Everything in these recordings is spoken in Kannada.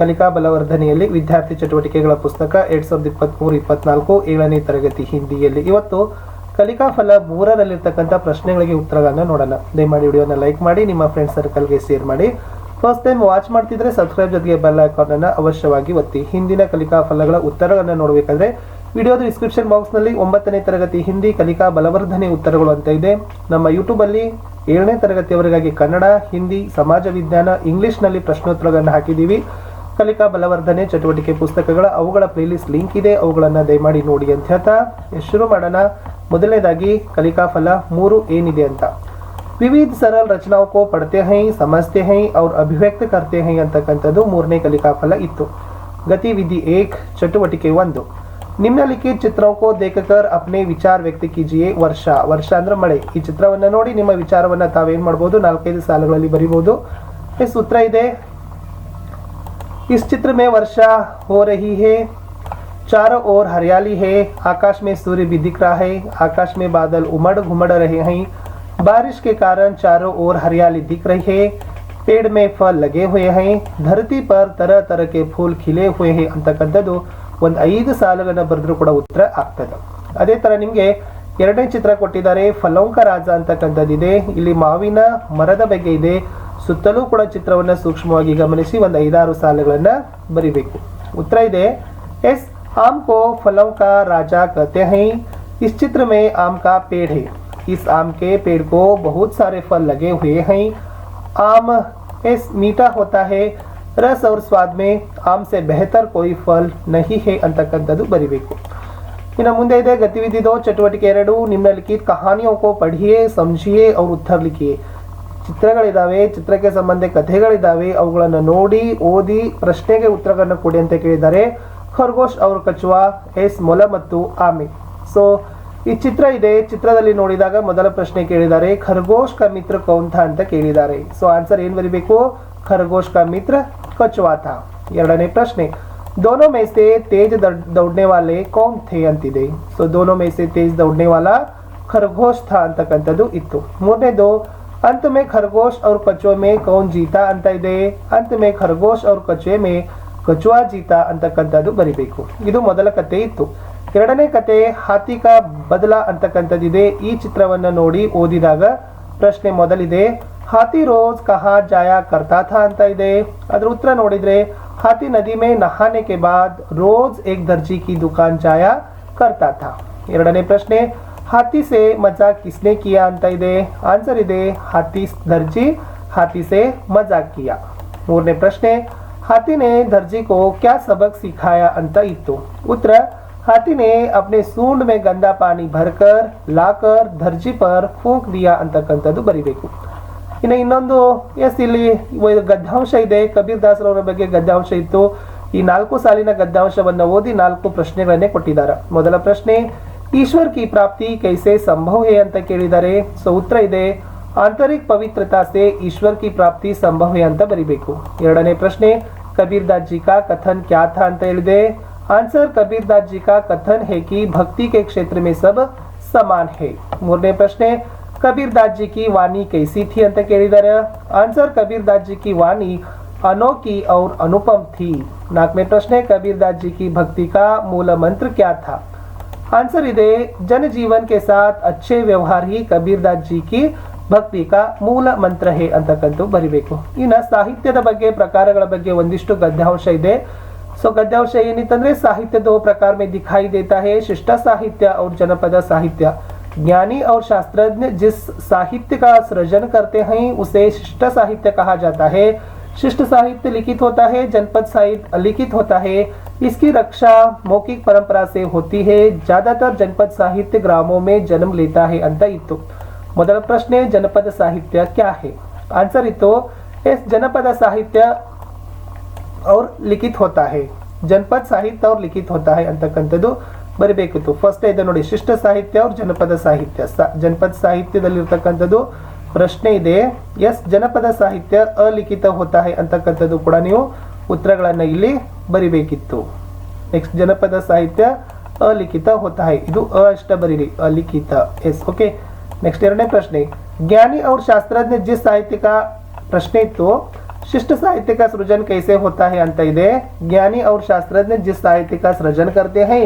ಕಲಿಕಾ ಬಲವರ್ಧನೆಯಲ್ಲಿ ವಿದ್ಯಾರ್ಥಿ ಚಟುವಟಿಕೆಗಳ ಪುಸ್ತಕ ಎರಡ್ ಸಾವಿರದ ಮೂರು ಇಪ್ಪತ್ನಾಲ್ಕು ಏಳನೇ ತರಗತಿ ಹಿಂದಿಯಲ್ಲಿ ಇವತ್ತು ಕಲಿಕಾ ಫಲ ಮೂರರಲ್ಲಿರ್ತಕ್ಕಂಥ ಪ್ರಶ್ನೆಗಳಿಗೆ ಉತ್ತರಗಳನ್ನು ನೋಡೋಣ ದಯಮಾಡಿ ವಿಡಿಯೋನ ಲೈಕ್ ಮಾಡಿ ನಿಮ್ಮ ಫ್ರೆಂಡ್ ಸರ್ಕಲ್ಗೆ ಶೇರ್ ಮಾಡಿ ಫಸ್ಟ್ ಟೈಮ್ ವಾಚ್ ಮಾಡ್ತಿದ್ರೆ ಸಬ್ಸ್ಕ್ರೈಬ್ ಜೊತೆಗೆ ಬೆಲ್ ಅನ್ನು ಅವಶ್ಯವಾಗಿ ಒತ್ತಿ ಹಿಂದಿನ ಕಲಿಕಾ ಫಲಗಳ ಉತ್ತರಗಳನ್ನು ನೋಡಬೇಕಾದ್ರೆ ವಿಡಿಯೋದ ಡಿಸ್ಕ್ರಿಪ್ಷನ್ ನಲ್ಲಿ ಒಂಬತ್ತನೇ ತರಗತಿ ಹಿಂದಿ ಕಲಿಕಾ ಬಲವರ್ಧನೆ ಉತ್ತರಗಳು ಅಂತ ಇದೆ ನಮ್ಮ ಯೂಟ್ಯೂಬಲ್ಲಿ ಏಳನೇ ತರಗತಿಯವರಿಗಾಗಿ ಕನ್ನಡ ಹಿಂದಿ ಸಮಾಜ ವಿಜ್ಞಾನ ನಲ್ಲಿ ಪ್ರಶ್ನೋತ್ತರಗಳನ್ನು ಹಾಕಿದ್ದೀವಿ ಕಲಿಕಾ ಬಲವರ್ಧನೆ ಚಟುವಟಿಕೆ ಪುಸ್ತಕಗಳ ಅವುಗಳ ಪ್ಲೇಲಿಸ್ಟ್ ಲಿಂಕ್ ಇದೆ ಅವುಗಳನ್ನು ದಯಮಾಡಿ ನೋಡಿ ಅಂತ ಹೇಳ್ತಾ ಶುರು ಮಾಡೋಣ ಮೊದಲನೇದಾಗಿ ಕಲಿಕಾ ಫಲ ಮೂರು ಏನಿದೆ ಅಂತ ವಿವಿಧ ಸರಳ ರಚನಾಕೋ ಪಡತೆ ಹೈ ಸಮಜ್ತೆ ಹೈ ಅವ್ರ ಅಭಿವ್ಯಕ್ತ ಕರ್ತೆ ಹೈ ಅಂತಕ್ಕಂಥದ್ದು ಮೂರನೇ ಕಲಿಕಾ ಫಲ ಇತ್ತು ಗತಿವಿಧಿ ಏಕ್ ಚಟುವಟಿಕೆ ಒಂದು ನಿಮ್ನಲಿಖಿತ ಚಿತ್ರಕ್ಕೋ ದೇಖಕರ್ ಅಪ್ನೆ ವಿಚಾರ ವ್ಯಕ್ತಿ ಕೀಜಿಯೇ ವರ್ಷ ವರ್ಷ ಅಂದ್ರೆ ಮಳೆ ಈ ಚಿತ್ರವನ್ನು ನೋಡಿ ನಿಮ್ಮ ವಿಚಾರವನ್ನು ತಾವೇನು ಮಾಡ್ಬೋದು ನಾಲ್ಕೈದು ಸಾಲುಗಳಲ್ಲಿ ಬರಿಬೋದು ಸೂತ್ರ ಇದೆ इस चित्र में वर्षा हो रही है चारों ओर हरियाली है आकाश में सूर्य भी दिख रहा है आकाश में बादल उमड़ घुमड़ रहे हैं बारिश के कारण चारों ओर हरियाली दिख रही है पेड़ में फल लगे हुए हैं धरती पर तरह तरह के फूल खिले हुए हैं अंत ईद साल ಸಾಲುಗಳನ್ನ ಬರೆದ್ರು ಕೂಡ ಉತ್ತರ ಆಗ್ತದೆ ಅದೇ ಥರ ನಿಮಗೆ ಎರಡನೇ ಚಿತ್ರ ಕೊಟ್ಟಿದ್ದಾರೆ ಫಲೋಂಕ ರಾಜ ಅಂತಕ್ಕಂಥದ್ದಿದೆ ಇಲ್ಲಿ ಸುತ್ತಲು ಕೂಡ ಚಿತ್ರವನ್ನು ಸೂಕ್ಷ್ಮವಾಗಿ ಗಮನಿಸಿ ಒಂದು ಐದಾರು ಸಾಲುಗಳನ್ನು ಬರಿಬೇಕು ಉತ್ತರ ಇದೆ ಎಸ್ ಅಂಪೋ ಫಲವಕ ರಾಜಕತೆಹಿ ಈ ಚಿತ್ರಮೇ ಆಮ್ ಕಾ ಪೇಡೆ ಈ ಆಮ್ ಕೆ ಪೇಡ್ ಕೋ ಬಹುತ್ سارے ಫಲ್ ಲಗೇ ہوئے ಹೈ ಆಮ್ ಎಸ್ મીઠા ہوتا ہے ರಸ ಔರ್ स्वाद ಮೇ ಆಮ್ ಸೆ ಬೆಹतर ਕੋਈ ಫಲ್ ನಹಿ ಹ ಅಂತಕಂತದು ಬರಿಬೇಕು ಇನ್ನ ಮುಂದೆ ಇದೆ ಗತಿವಿದಿ ದೋ ಚಟುವಟಿ ಕೆರೆಡು ನಿಮ್ಮಲ್ಲಿಕೀ ಕಹಾನಿಯೋ ಕೋ پڑھیے समझिए ಔರ್ ಉತ್ತರ লিখಿے ಚಿತ್ರಗಳಿದ್ದಾವೆ ಚಿತ್ರಕ್ಕೆ ಸಂಬಂಧ ಕಥೆಗಳಿದ್ದಾವೆ ಅವುಗಳನ್ನು ನೋಡಿ ಓದಿ ಪ್ರಶ್ನೆಗೆ ಉತ್ತರಗಳನ್ನು ಕೊಡಿ ಅಂತ ಕೇಳಿದ್ದಾರೆ ಖರ್ಗೋಶ್ ಅವರು ಕಚ್ಚುವ ಎಸ್ ಮೊಲ ಮತ್ತು ಆಮೆ ಸೊ ಈ ಚಿತ್ರ ಇದೆ ಚಿತ್ರದಲ್ಲಿ ನೋಡಿದಾಗ ಮೊದಲ ಪ್ರಶ್ನೆ ಕೇಳಿದ್ದಾರೆ ಖರ್ಗೋಶ್ ಕ ಮಿತ್ರ ಕೌಂಥ ಅಂತ ಕೇಳಿದ್ದಾರೆ ಸೊ ಆನ್ಸರ್ ಏನು ಬರೀಬೇಕು ಖರ್ಗೋಶ್ ಕ ಮಿತ್ರ ಕಚ್ಚುವಾತ ಎರಡನೇ ಪ್ರಶ್ನೆ ದೋನೋ ಮೇಸೆ ತೇಜ್ ದೌಡ್ನೆ ವಾಲೆ ಕೌನ್ ಅಂತಿದೆ ಸೊ ದೋನೋ ಮೇಸೆ ತೇಜ್ ದೌಡ್ನೆ ವಾಲಾ ಖರ್ಗೋಶ್ ಥಾ ಅಂತಕ್ಕಂಥದ್ದು ಇತ್ತು ಮೂರನೇದು अंत में खरगोश और कछुए में कौन जीता ಅಂತ ಇದೆ ಅಂತ ಮೇ ಖರಗೋಶ್ और कछुए में ಕಚುವಾ ಜೀತಾ ಅಂತಕ್ಕಂಥದ್ದು ಬರಿಬೇಕು ಇದು ಮೊದಲ ಕತೆ ಇತ್ತು ಎರಡನೇ ಕತೆ ಹಾತಿ ಕಾ ಬದಲಾ ಅಂತಕ್ಕಂಥದ್ದಿದೆ ಈ ಚಿತ್ರವನ್ನು ನೋಡಿ ಓದಿದಾಗ ಪ್ರಶ್ನೆ ಮೊದಲಿದೆ ಹಾತಿ ರೋಜ್ ಕಹಾ ಜಾಯಾ ಕರ್ತಾಥ ಅಂತ ಇದೆ ಅದರ ಉತ್ತರ ನೋಡಿದ್ರೆ ಹಾತಿ ನದಿ ಮೇ ನಹಾನೆ ಕೆ ಬಾದ್ ರೋಜ್ ಏಕ್ ದರ್ಜಿ ಕಿ ದುಕಾನ್ ಜಾಯಾ ಕರ್ತಾಥ ಎರಡನೇ ಪ್ರಶ್ನೆ ಹಾತಿ ಸೆ ಮಜಾ किसने ಕಿಯಾ ಅಂತ ಇದೆ ಆನ್ಸರ್ ಇದೆ ಹಾಥಿ ದರ್ಜಿ ಹಾತಿ ಸೆ ಮಜಾ ಕಿಯಾ ಮೂರನೇ ಪ್ರಶ್ನೆ ಹಾಥಿನೆ ದರ್ಜಿ ಕೋ ಕ್ಯಾ सबक सिखाया ಅಂತ ಇತ್ತು ಉತ್ತರ हाथी ಅಪ್ನೆ ಸೂಂಡ್ ಮೇ ಗಂದಾ ಪಾನಿ ಭರ್ಕರ್ ಲಾಕರ್ लाकर दर्जी ಫೂಕ್ ದಿಯಾ ಅಂತಕ್ಕಂಥದ್ದು ಬರಿಬೇಕು ಇನ್ನು ಇನ್ನೊಂದು ಎಸ್ ಇಲ್ಲಿ ಗದ್ದಾಂಶ ಇದೆ ಕಬೀರ್ ದಾಸರವರ ಬಗ್ಗೆ ಗದ್ದಾಂಶ ಇತ್ತು ಈ ನಾಲ್ಕು ಸಾಲಿನ ಗದ್ದಾಂಶವನ್ನು ಓದಿ ನಾಲ್ಕು ಪ್ರಶ್ನೆಗಳನ್ನೇ ಕೊಟ್ಟಿದ್ದಾರೆ ಮೊದಲ ಪ್ರಶ್ನೆ ईश्वर की प्राप्ति कैसे संभव है ಅಂತ ಕೇಳಿದರೆ ಸೂತ್ರ ಇದೆ ಅಂತರಿಕ पवित्रता से ईश्वर की प्राप्ति संभव है ಅಂತ ಬರಿಬೇಕು ಎರಡನೇ ಪ್ರಶ್ನೆ ಕಬೀರ್ ದಾಜ್ಜಿ ಕಾ ಕಥನ್ ಕ್ಯಾ ಥಾ ಅಂತ ಕೇಳಿದ್ರೆ ಆನ್ಸರ್ ಕಬೀರ್ ದಾಜ್ಜಿ ಕಾ ಕಥನ್ ಹೇ ಕಿ ಭಕ್ತಿ ಕೆ ಕ್ಷೇತ್ರ ಮೇ ಸಬ್ ಸಮಾನ ಹೇ ಮೂರನೇ ಪ್ರಶ್ನೆ ಕಬೀರ್ ದಾಜ್ಜಿ ಕಿ ವಾಣಿ ಕೇಸಿ ಥಿ ಅಂತ ಕೇಳಿದರೆ ಆನ್ಸರ್ ಕಬೀರ್ ದಾಜ್ಜಿ ಕಿ ವಾಣಿ अनोಕಿ ಔರ್ ಅನುಪಮ ಥಿ ನಾಲ್ಕನೇ ಪ್ರಶ್ನೆ ಕಬೀರ್ ದಾಜ್ಜಿ ಕಿ ಭಕ್ತಿ ಕಾ ಮೂಲ ಮಂತ್ರ ಕ್ಯಾ ಥಾ आंसर ಇದೆ ಜನಜೀವನ के साथ अच्छे व्यवहार ही ಕಬೀರ್ದಾಸ್ ಜಿ की ಭಕ್ತಿ ಕಾ ಮೂಲ ಮಂತ್ರ ಹೇ ಅಂತಕ್ಕಂಥ ಬರಿಬೇಕು ಇನ್ನು ಸಾಹಿತ್ಯದ ಬಗ್ಗೆ ಪ್ರಕಾರಗಳ ಬಗ್ಗೆ ಒಂದಿಷ್ಟು ಗದ್ಯಾಂಶ ಇದೆ ಸೊ ಗದ್ಯಾಂಶ ಏನಿತ್ತಂದ್ರೆ ಸಾಹಿತ್ಯದ ಪ್ರಕಾರ ಮೇ ದಿಖಾಯಿ ದೇತಾ ಹೇ ಶಿಷ್ಟ ಸಾಹಿತ್ಯ और ಜನಪದ ಸಾಹಿತ್ಯ ज्ञानी और शास्त्रज्ञ जिस साहित्य का सृजन करते हैं उसे शिष्ट साहित्य कहा जाता है शिष्ट साहित्य लिखित होता है जनपद साहित्य लिखित होता है इसकी रक्षा मौखिक परंपरा से होती है ज्यादातर जनपद साहित्य ग्रामों में जन्म लेता है अंतरित मदल प्रश्न है जनपद साहित्य क्या है आंसर इतो इस जनपद साहित्य और लिखित होता है जनपद साहित्य और लिखित होता है अंत दो बरबेकु फस्ट नोड़ी शिष्ट साहित्य और जनपद साहित्य सा, जनपद साहित्य दलो ಪ್ರಶ್ನೆ ಇದೆ ಎಸ್ ಜನಪದ ಸಾಹಿತ್ಯ ಅಲಿಖಿತ ಹೊತ್ತಾಹೆ ಅಂತಕ್ಕಂಥದ್ದು ಕೂಡ ನೀವು ಉತ್ತರಗಳನ್ನು ಇಲ್ಲಿ ಬರಿಬೇಕಿತ್ತು ನೆಕ್ಸ್ಟ್ ಜನಪದ ಸಾಹಿತ್ಯ ಅಲಿಖಿತ ಹೊತ್ತಾಹೆ ಇದು ಅ ಅಷ್ಟ ಬರೀರಿ ಅಲಿಖಿತ ಎಸ್ ಓಕೆ ನೆಕ್ಸ್ಟ್ ಎರಡನೇ ಪ್ರಶ್ನೆ ज्ञानी और शास्त्रज्ञ जिस साहित्य का प्रश्न इतो शिष्ट साहित्य का सृजन कैसे होता है अंत इधे ज्ञानी और शास्त्रज्ञ जिस साहित्य का सृजन करते हैं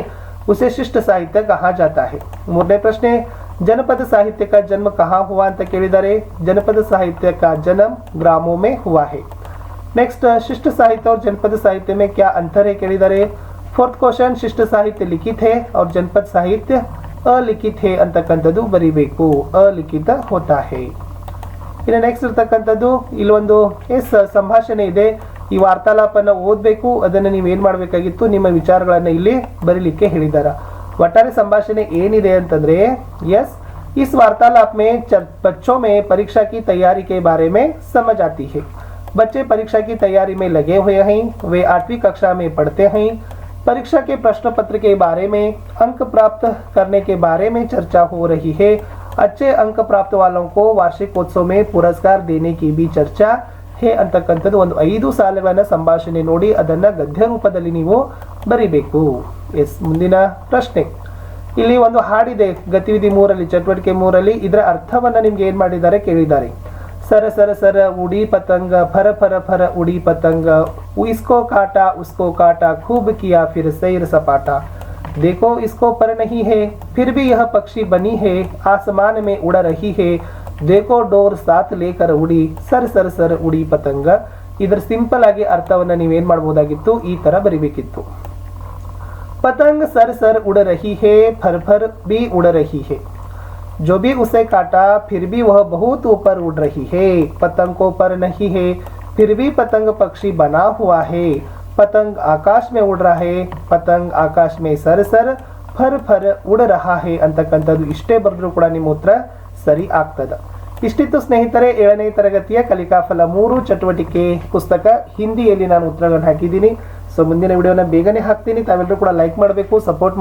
उसे शिष्ट साहित्य कहा जाता है मूर्य प्रश्न ಜನಪದ ಸಾಹಿತ್ಯ ಜನ್ಮ ಕಹಾ हुआ ಅಂತ ಕೇಳಿದಾರೆ ಜನಪದ ಸಾಹಿತ್ಯ का ಜನ್ಮ ಗ್ರಾಮೋ ಮೇ ನೆಕ್ಸ್ಟ್ ಶಿಷ್ಟ ಸಾಹಿತ್ಯ और ಜನಪದ ಸಾಹಿತ್ಯ ಮೇ क्या अंतर है ಫೋರ್ತ್ ಕ್ವಶನ್ ಶಿಷ್ಟ ಸಾಹಿತ್ಯ ಲಿಖಿತ ಹೇ और ಜನಪದ ಸಾಹಿತ್ಯ ಅಲಿಖಿತ್ है ಅಂತಕ್ಕಂಥದ್ದು ಬರಿಬೇಕು ಅಲಿಖಿತ ಹೋತಾ ಹೇ ಇನ್ನು ನೆಕ್ಸ್ಟ್ ಇರ್ತಕ್ಕಂಥದ್ದು ಇಲ್ಲೊಂದು ಎಸ್ ಸಂಭಾಷಣೆ ಇದೆ ಈ ವಾರ್ತಾಲಾಪನ ಓದಬೇಕು ಅದನ್ನು ನೀವು ಏನು ಮಾಡಬೇಕಾಗಿತ್ತು ನಿಮ್ಮ ವಿಚಾರಗಳನ್ನು ಇಲ್ಲಿ ಬರೀಲಿಕ್ಕೆ ಹೇಳಿದ್ದಾರೆ वटारे संभाषण ऐन ಅಂತಂದ್ರೆ यस इस वार्तालाप में बच्चों में परीक्षा की तैयारी के बारे में समझ आती है बच्चे परीक्षा की तैयारी में लगे हुए हैं वे आठवीं कक्षा में पढ़ते हैं परीक्षा के प्रश्न पत्र के बारे में अंक प्राप्त करने के बारे में चर्चा हो रही है अच्छे अंक प्राप्त वालों को वार्षिकोत्सव में पुरस्कार देने की भी चर्चा ಹೇ ಅಂತಕ್ಕಂಥದ್ದು ಒಂದು ಐದು ಸಾಲುಗಳನ್ನು ಸಂಭಾಷಣೆ ನೋಡಿ ಅದನ್ನ ಗದ್ಯ ರೂಪದಲ್ಲಿ ನೀವು ಬರಿಬೇಕು ಎಸ್ ಮುಂದಿನ ಪ್ರಶ್ನೆ ಇಲ್ಲಿ ಒಂದು ಹಾಡಿದೆ ಗತಿವಿಧಿ ಮೂರಲ್ಲಿ ಚಟುವಟಿಕೆ ಮೂರಲ್ಲಿ ಇದರ ಅರ್ಥವನ್ನ ನಿಮ್ಗೆ ಏನು ಮಾಡಿದ್ದಾರೆ ಕೇಳಿದ್ದಾರೆ ಸರ ಸರ ಸರ ಉಡಿ ಪತಂಗ ಫರ ಫರ ಫರ ಉಡಿ ಪತಂಗ ಉಸ್ಕೋ ಕಾಟ ಉಸ್ಕೋ ಕಾಟ ಖೂಬ್ ಕಿಯಾ ಫಿರ್ ಸೈರ್ ಸಪಾಟ देखो इसको ಪರ नहीं है ಫಿರ್ भी यह ಪಕ್ಷಿ ಬನಿ ಹೇ ಆಸಮಾನ ಮೇ उड़ रही है देखो डोर साथ लेकर उड़ी सर सर सर उड़ी पतंग इधर सिंपल आगे ಅರ್ಥವನ್ನು बरी पतंग सर सर उड़ रही है फर फर भी उड़ रही है जो भी उसे काटा फिर भी वह बहुत ऊपर उड़ रही है पतंग को पर नहीं है फिर भी पतंग पक्षी बना हुआ है पतंग आकाश में उड़ रहा है पतंग आकाश में सर सर फर फर उड़ रहा है अंत ಇಷ್ಟೇ ಬರೆದ್ರು ಕೂಡ ನಿಮ್ಮ ಉತ್ತರ ಸರಿ ಆಗ್ತದ ಇಷ್ಟಿತ್ತು ಸ್ನೇಹಿತರೆ ಏಳನೇ ತರಗತಿಯ ಕಲಿಕಾಫಲ ಮೂರು ಚಟುವಟಿಕೆ ಪುಸ್ತಕ ಹಿಂದಿಯಲ್ಲಿ ನಾನು ಉತ್ತರಗಳನ್ನು ಹಾಕಿದ್ದೀನಿ ಸೊ ಮುಂದಿನ ವಿಡಿಯೋನ ಬೇಗನೆ ಹಾಕ್ತೀನಿ ತಾವೆಲ್ಲರೂ ಕೂಡ ಲೈಕ್ ಮಾಡಬೇಕು ಸಪೋರ್ಟ್